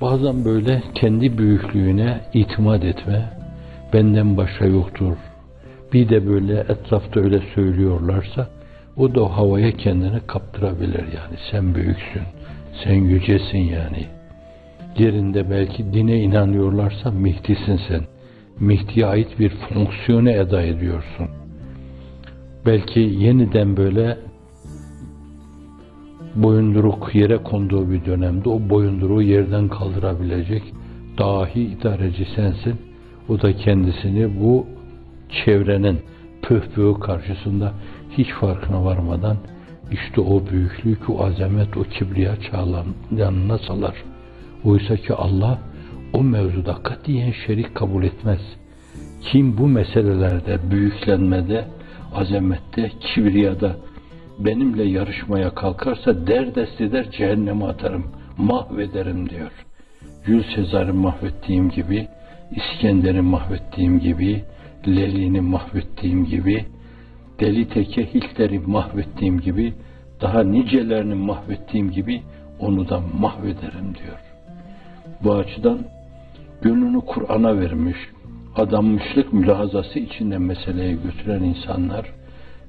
Bazen böyle kendi büyüklüğüne itimat etme, benden başka yoktur. Bir de böyle etrafta öyle söylüyorlarsa, o da o havaya kendini kaptırabilir yani. Sen büyüksün, sen yücesin yani. Yerinde belki dine inanıyorlarsa Mihdi'sin sen. Mihdi'ye ait bir fonksiyonu eda ediyorsun. Belki yeniden böyle boyunduruk yere konduğu bir dönemde o boyunduruğu yerden kaldırabilecek dahi idareci sensin. O da kendisini bu çevrenin pöhpöğü karşısında hiç farkına varmadan işte o büyüklük, o azamet, o kibriya çağlan salar. Oysa ki Allah o mevzuda katiyen şerik kabul etmez. Kim bu meselelerde, büyüklenmede, azamette, kibriyada benimle yarışmaya kalkarsa derdest eder cehenneme atarım, mahvederim diyor. Jules Sezar'ı mahvettiğim gibi, İskender'i mahvettiğim gibi, Lelin'i mahvettiğim gibi, Deli Teke Hitler'i mahvettiğim gibi, daha nicelerini mahvettiğim gibi onu da mahvederim diyor. Bu açıdan gönlünü Kur'an'a vermiş, adanmışlık mülahazası içinde meseleye götüren insanlar,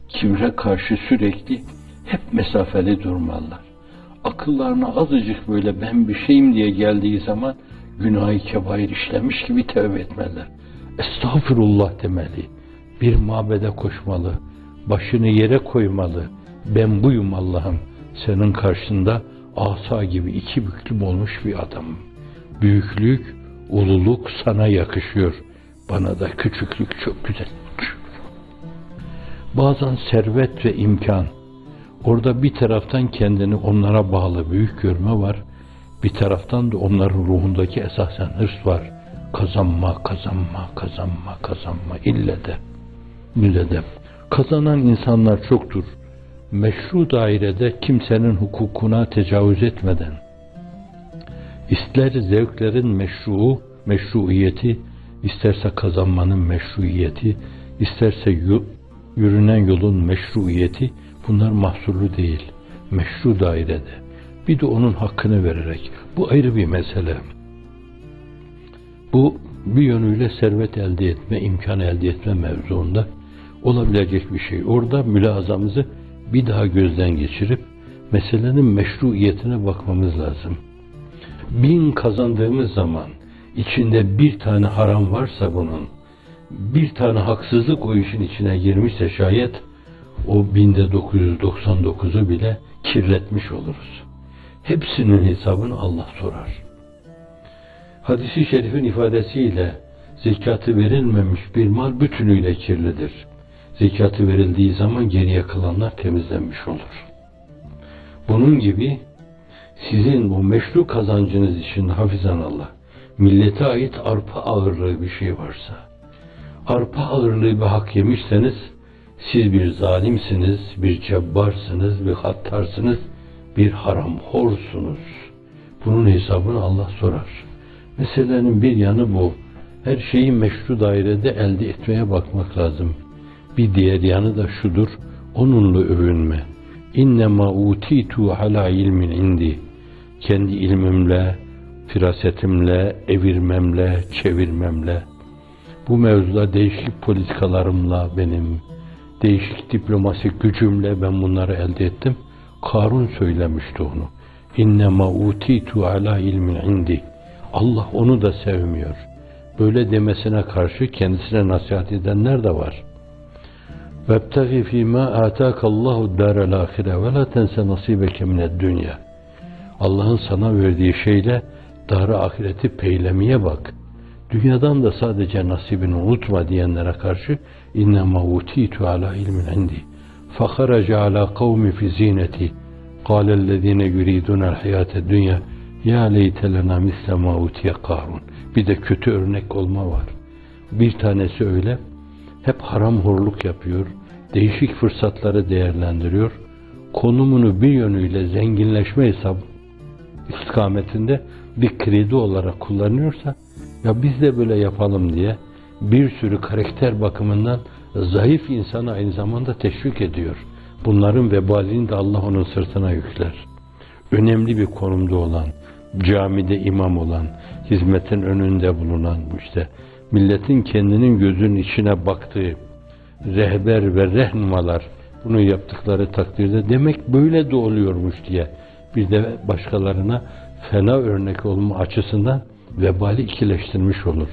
kibre karşı sürekli hep mesafeli durmalılar. Akıllarına azıcık böyle ben bir şeyim diye geldiği zaman günahı kebair işlemiş gibi tövbe etmeliler. Estağfurullah demeli. Bir mabede koşmalı. Başını yere koymalı. Ben buyum Allah'ım. Senin karşında asa gibi iki büklüm olmuş bir adamım. Büyüklük, ululuk sana yakışıyor. Bana da küçüklük çok güzel. Bazen servet ve imkan. Orada bir taraftan kendini onlara bağlı büyük görme var. Bir taraftan da onların ruhundaki esasen hırs var. Kazanma, kazanma, kazanma, kazanma. İlle de, mülle de. Kazanan insanlar çoktur. Meşru dairede kimsenin hukukuna tecavüz etmeden, ister zevklerin meşru, meşruiyeti, isterse kazanmanın meşruiyeti, isterse yürünen yolun meşruiyeti bunlar mahsurlu değil. Meşru dairede. Bir de onun hakkını vererek. Bu ayrı bir mesele. Bu bir yönüyle servet elde etme, imkan elde etme mevzuunda olabilecek bir şey. Orada mülazamızı bir daha gözden geçirip meselenin meşruiyetine bakmamız lazım. Bin kazandığımız zaman içinde bir tane haram varsa bunun bir tane haksızlık o işin içine girmişse şayet o binde 999'u bile kirletmiş oluruz. Hepsinin hesabını Allah sorar. Hadisi şerifin ifadesiyle zekatı verilmemiş bir mal bütünüyle kirlidir. Zekatı verildiği zaman geriye kalanlar temizlenmiş olur. Bunun gibi sizin bu meşru kazancınız için hafizan Allah, millete ait arpa ağırlığı bir şey varsa, arpa ağırlığı bir hak yemişseniz siz bir zalimsiniz, bir cebbarsınız, bir hattarsınız, bir haramhorsunuz. Bunun hesabını Allah sorar. Meselenin bir yanı bu. Her şeyi meşru dairede elde etmeye bakmak lazım. Bir diğer yanı da şudur. Onunla övünme. İnnemâ utitu ala ilmin indi. Kendi ilmimle, firasetimle, evirmemle, çevirmemle, bu mevzuda değişik politikalarımla benim, değişik diplomasi gücümle ben bunları elde ettim. Karun söylemişti onu. İnne ma utitu ala ilmin indi. Allah onu da sevmiyor. Böyle demesine karşı kendisine nasihat edenler de var. Vebtagi fi ma atakallahu daral ahire ve la tense nasibeke mined dünya. Allah'ın sana verdiği şeyle dar ahireti peylemeye bak.'' Dünyadan da sadece nasibini unutma diyenlere karşı innema utitu ala ilmin indi. Fakharaca ala kavmi fi zineti. Kâlellezîne yuridûnel hayâte dünya ya leytelena misle ma karun. Bir de kötü örnek olma var. Bir tanesi öyle. Hep haram horluk yapıyor. Değişik fırsatları değerlendiriyor. Konumunu bir yönüyle zenginleşme hesabı istikametinde bir kredi olarak kullanıyorsa ya biz de böyle yapalım diye bir sürü karakter bakımından zayıf insanı aynı zamanda teşvik ediyor. Bunların vebalini de Allah onun sırtına yükler. Önemli bir konumda olan, camide imam olan, hizmetin önünde bulunan, işte milletin kendinin gözünün içine baktığı rehber ve rehnumalar bunu yaptıkları takdirde demek böyle de oluyormuş diye bir de başkalarına fena örnek olma açısından vebali ikileştirmiş olur.